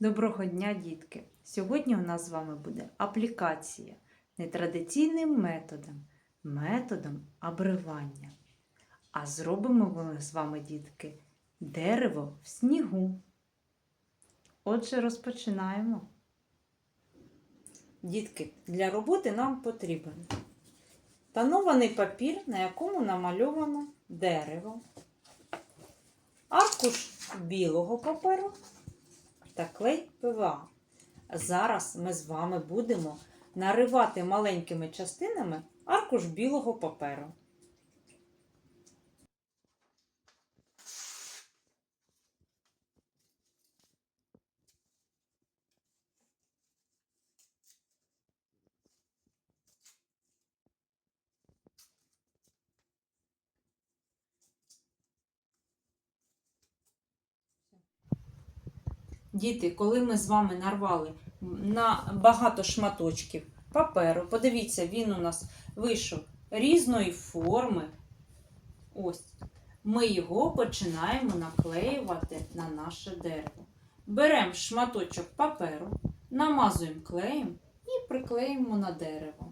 Доброго дня, дітки! Сьогодні у нас з вами буде аплікація нетрадиційним методом, методом обривання. А зробимо ми з вами, дітки, дерево в снігу. Отже, розпочинаємо. Дітки, для роботи нам потрібен тонований папір, на якому намальовано дерево, аркуш білого паперу та клей ПВА. Зараз ми з вами будемо наривати маленькими частинами аркуш білого паперу. Діти, коли ми з вами нарвали на багато шматочків паперу, подивіться, він у нас вийшов різної форми. Ось. Ми його починаємо наклеювати на наше дерево. Беремо шматочок паперу, намазуємо клеєм і приклеїмо на дерево.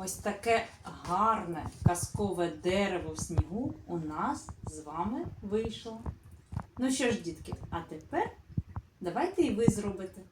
Ось таке гарне казкове дерево в снігу у нас з вами вийшло. Ну що ж, дітки, а тепер давайте і ви зробите.